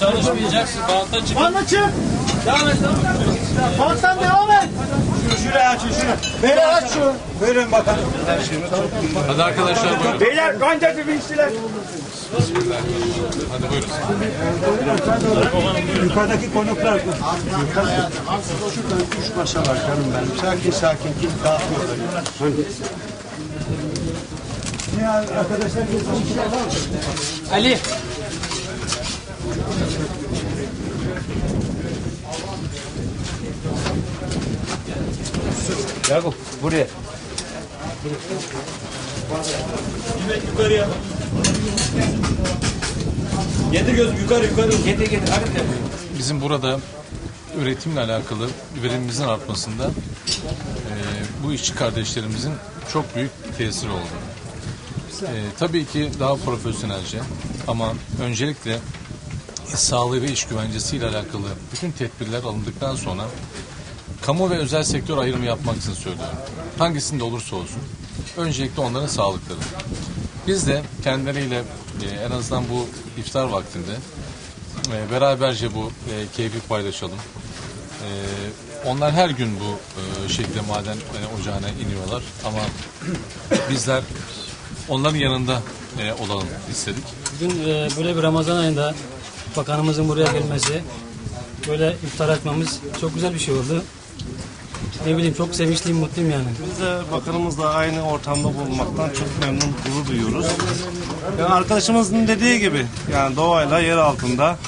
Çalışmayacaksın. Banta çık. Bana çık. Devam et. Banttan devam et. Şuraya açın şunu. Beyler aç şu. Buyurun bakalım. Hadi arkadaşlar buyurun. Beyler kancacı binçtiler. Hadi buyurun. Yukarıdaki konuklar. Şuradan üç masa var canım benim. Sakin sakin kim dağıtmıyor. Ya arkadaşlar Ali. Yakup buraya. Yukarıya. Getir gözüm yukarı yukarı. Getir getir. Hadi de. Bizim burada üretimle alakalı verimimizin artmasında e, bu işçi kardeşlerimizin çok büyük tesiri oldu. E, tabii ki daha profesyonelce ama öncelikle iş sağlığı ve iş güvencesi ile alakalı bütün tedbirler alındıktan sonra kamu ve özel sektör ayrımı yapmak için söylüyorum. Hangisinde olursa olsun. Öncelikle onların sağlıkları. Biz de kendileriyle e, en azından bu iftar vaktinde e, beraberce bu e, keyfi paylaşalım. E, onlar her gün bu e, şekilde maden e, ocağına iniyorlar ama bizler onların yanında e, olalım istedik. Bugün e, böyle bir Ramazan ayında bakanımızın buraya gelmesi, böyle iftar açmamız çok güzel bir şey oldu. Ne bileyim çok sevinçliyim, mutluyum yani. Biz de bakanımızla aynı ortamda bulunmaktan çok memnun, gurur duyuyoruz. Yani arkadaşımızın dediği gibi yani doğayla yer altında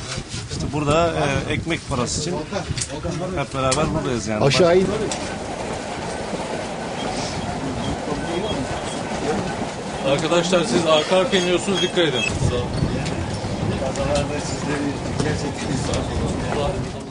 işte burada e, ekmek parası için hep beraber buradayız yani. Aşağı in. Arkadaşlar siz arka arka iniyorsunuz dikkat edin. Sizleri gerçekten